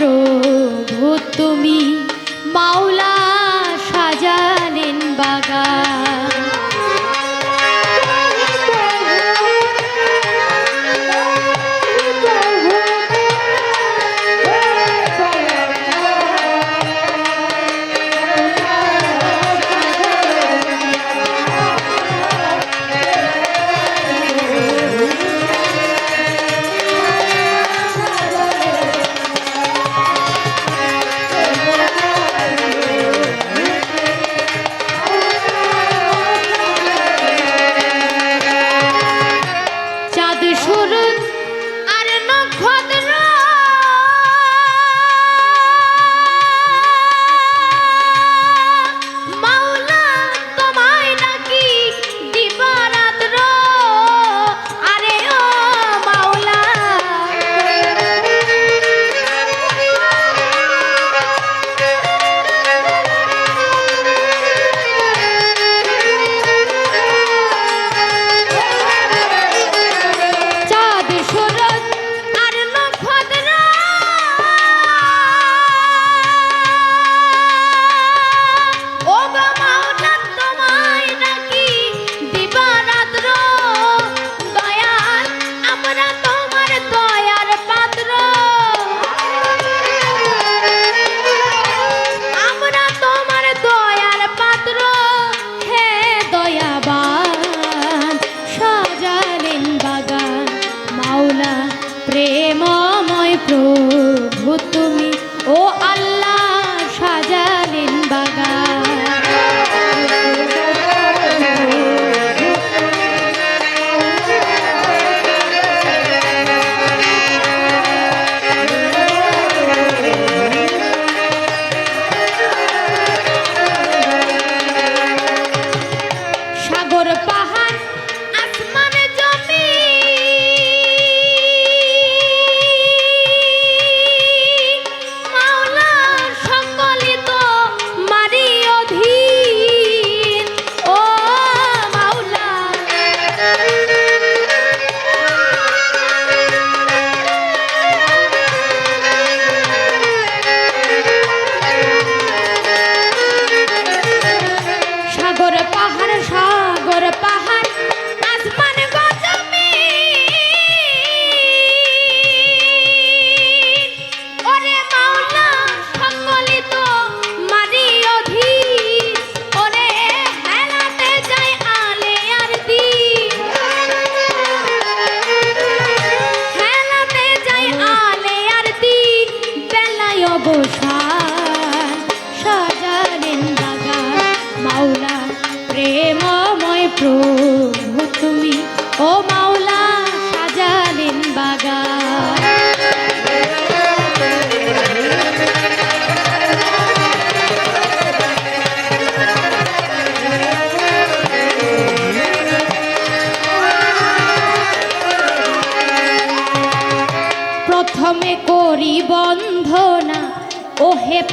প্রেমময়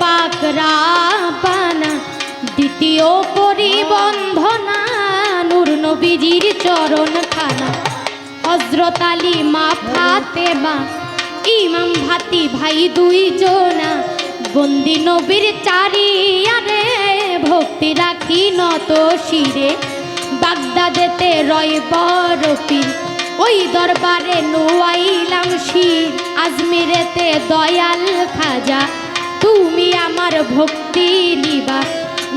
পাক রাবানা দ্বিতীয় করি বন্ধনা নূর নবীজির চরণ খানা হজরত আলী মা ফাতেমা, ইমাম ভাতি ভাই দুই জনা বন্দি নবীর চারিয়ারে ভক্তি রাখি নত শিরে। বাগদাদেতে রয় বরফি ওই দরবারে নোয়াইলাম শির। আজমিরেতে দয়াল খাজা তুমি আমার ভক্তি নিবা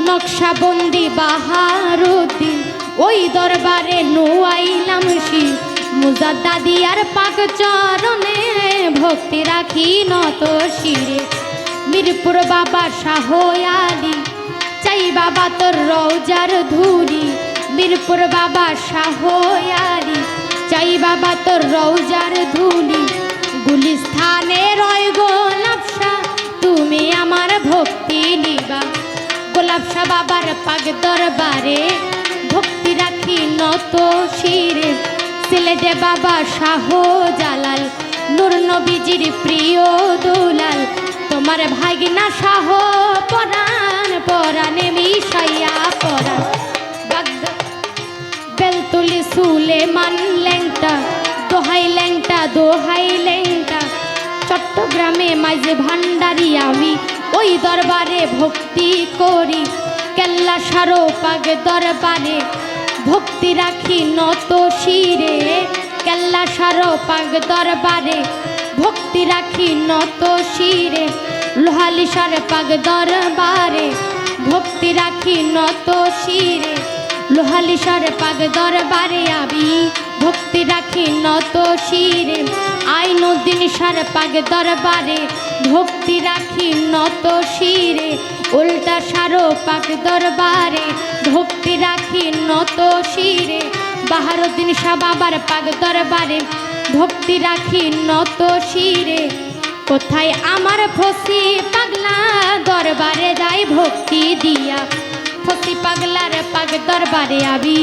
নকশাবন্দি বাহারুদ্দিন। ওই দরবারে নোয়াইলাম শির মুজাদ্দাদিয়ার পাক চরণে ভক্তি রাখি নত শিরে। মিরপুর বাবা শাহ চাই বাবা তোর রৌজার ধুলি। মিরপুর বাবা শাহ চাই বাবা তোর রৌজার ধুলি। গুলিস্থানে রয় গোলাপসা তুমি আমার ভক্তি নিবা গোলাপসা বাবার পাগ দরবারে ভক্তি রাখি নত শিরে। সিলেটে বাবা শাহ জালাল নূর নবীজির প্রিয় দুলাল। তোমার ভাগিনা শাহ পরাণ পরাণে মিশাইয়া পরাণ। বেলতুলি সুলে মান ল্যাংটা, দোহাই ল্যাংটা দোহাই ল্যাংটা। চট্টগ্রামে মাঝে ভান্ডারি আমি। ওই দরবারে ভক্তি করি। কেল্লা সারো পাগ দরবারে ভক্তি রাখি নত শিরে। কেল্লা সারো পাগ দরবারে ভক্তি রাখি নত শিরে। লোহালিসার পাগ দরবারে ভক্তি রাখি নত শিরে। লোহালিসার পাগ দরবারে আমি ভক্তি রাখি নত শিরে। আই নদিন সার পাগ দরবারে ভক্তি রাখি নত শিরে, উল্টা সারো পাগ দরবারে ভক্তি রাখি নত শিরে। বাহারুদ্দিন শাহ বাবার পাগ দরবারে ভক্তি রাখি নত শিরে। কোথায় আমার ফসি পাগলা দরবারে যাই ভক্তি দিয়া। ফসি পাগলার পাগ দরবারে আবি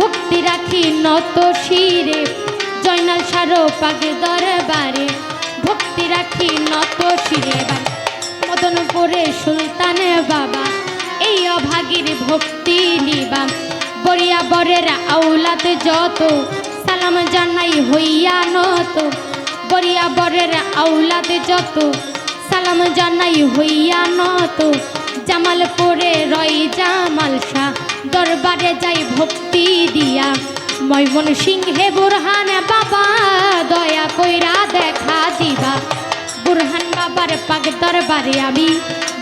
ভক্তি রাখি নত শিরে। সারো দরবারে, ভক্তি রাখি নত শিরে এবার মদনপুরে সুলতানে বাবা, এই অভাগীর ভক্তি নিবা। বরিয়া বরের আউলাত যত, সালাম জানাই হইয়া নত। বরিয়া বরের আউলাদ যত, সালাম জানাই হইয়া নত। জামালপুরে রই জামাল শাহ দরবারে যাই ভক্তি দিয়া। ময়মন সিংহে বুরহান বাবা, দয়া কইরা দেখা দিবা। বুরহান বাবার পাগ দরবারে আমি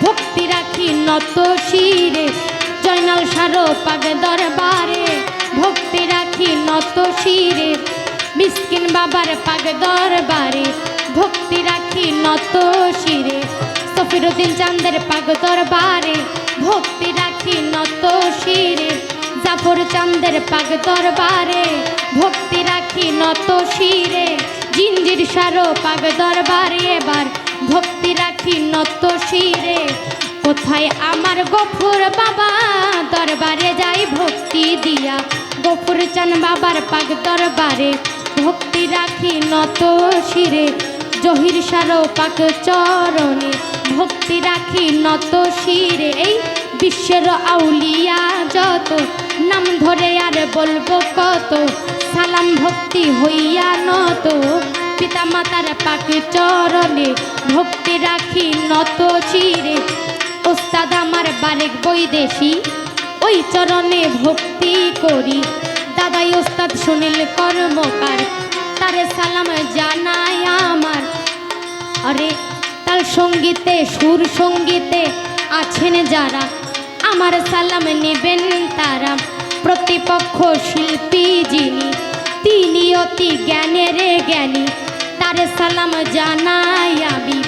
ভক্তি রাখি নত শিরে, জয়নাল সারো পাগ দরবারে ভক্তি রাখি নত শিরে। মিসকিন বাবার পাগ দরবারে ভক্তি রাখি নত শিরে। সফিরুদ্দিন চান্দের পাগ দরবারে ভক্তি রাখি নত শিরে। জাফর চান্দের পাগ দরবারে, ভক্তি রাখি নত শিরে, জিঞ্জির সারো পাগ দরবারে এবার, ভক্তি রাখি নত শিরে। কোথায় আমার গফুর বাবা? দরবারে যাই ভক্তি দিয়া, গফুর চান বাবার পাগ দরবারে, ভক্তি রাখি নত শিরে। জহির সারো পাক চরণে, ভক্তি রাখি নত শিরে। এই বিশ্বের আউলিয়া যত, নাম ধরে আর বলব কত, সালাম ভক্তি হইয়া নত। পিতা মাতার পাক চরণে ভক্তি রাখি নত শিরে ওস্তাদ আমার বারেক বৈদেশি ওই চরণে ভক্তি করি। দাদাই ওস্তাদ সুনীল কর্মকার, তারে সালাম জানাই আমার। আরে তার সঙ্গীতে, সুর সঙ্গীতে আছেন যারা আমার সালাম নেবেন তারা প্রতিপক্ষ শিল্পী যিনি। তিনি অতি জ্ঞানের জ্ঞানী। তার সালাম জানাই আমি।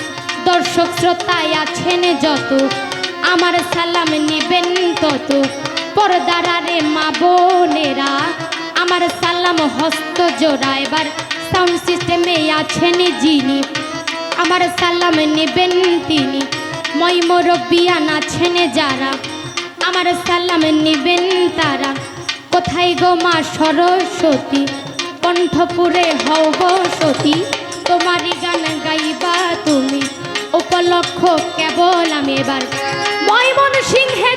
দর্শক শ্রোতায় আছেন যত। আমার সালাম নেবেন তত। পর্দারারে মা বোনেরা, আমার সালাম হস্ত জোড়া। এবার সাউন্ড সিস্টেমে আছেন যিনি। আমার সালাম নেবেন তিনি। ময়মরবিয়ান আছেন যারা। আমার সালাম নিবেন তারা। কোথায় গো মা সরস্বতী? কণ্ঠপুরে হও গো সতী। তোমারই গান গাইবা তুমি। উপলক্ষ কেবল আমি এবার। ময়মন সিংহে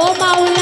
Oh, my.